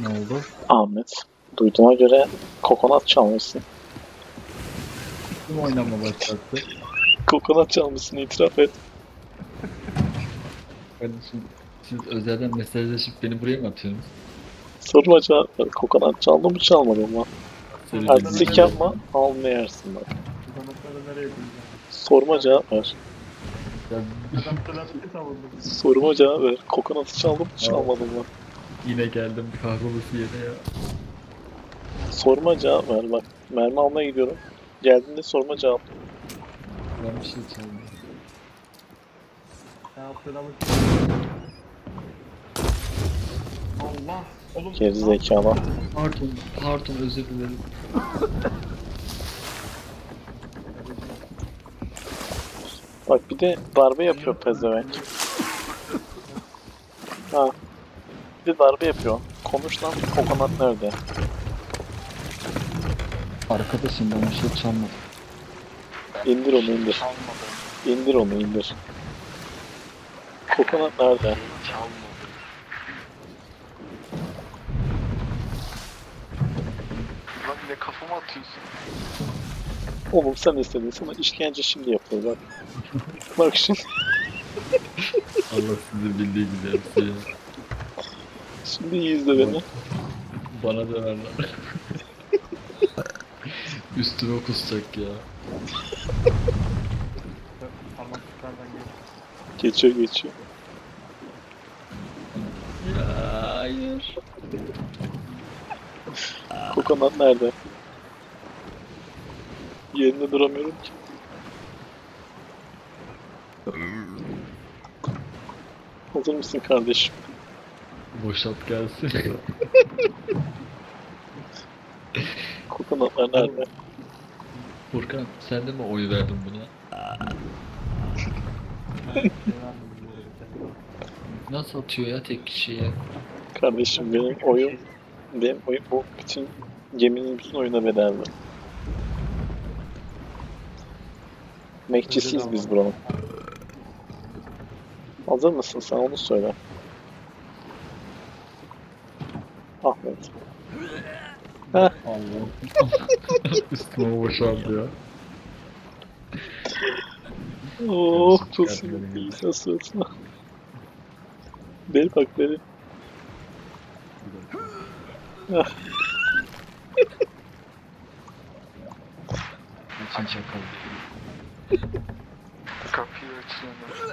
Ne oldu? Ahmet. Duyduğuma göre kokonat çalmışsın. Kim oynama başlattı? Kokonat çalmışsın itiraf et. Kardeşim siz özelden mesajlaşıp beni buraya mı atıyorsunuz? Sorma cevap ver. Kokonat çaldı mı çalmadı mı? Artistik yapma. Alma yersin bak. Kanatları nereye koyacağım? Sorma cevap ver. Ya, Adam trafikte savundu. Soruma cevap ver. Kokonatı çaldı mı çalmadı mı? Yine geldim kahrolası yere ya. Sorma cevap ver bak. Mermi almaya gidiyorum. Geldiğinde sorma cevap. Ben bir şey çaldım. Ne yaptığına bak. Allah. Oğlum. Geri zekalı. Pardon, pardon özür dilerim. Bak bir de darbe yapıyor pezevenk. Ha. Bir darbe yapıyor. Konuş lan kokonat nerede? Arkadaşım ben bir şey çalmadım. İndir onu indir. İndir onu indir. Kokonat nerede? Lan ne kafama atıyorsun? Oğlum sen istedin sana işkence şimdi yapıyor bak. Bak şimdi, Allah sizi bildiği gibi yapsın ya. Şimdi iyi izle beni. Bana lan. Üstüme kusacak ya. Parmaklıklardan geç. Geçiyor geçiyor. Ya hayır. Kokonat nerede? Yerinde duramıyorum ki. Hazır mısın kardeşim? Boşalt gelsin. Kokonatlar nerede? Furkan sen de mi oy verdin buna? Nasıl atıyor ya tek kişiye? Kardeşim benim oyun, benim oyun bu bütün geminin bütün oyuna bedeldi. Mekçisiyiz biz buranın. Hazır mısın sen onu söyle. Ahmet. Allah. Üstüme boşaldı ya. Oh çok beni sinirli. ya. Sen suratına. Beni bak beni. Açın çakal. Kapıyı açıyorum.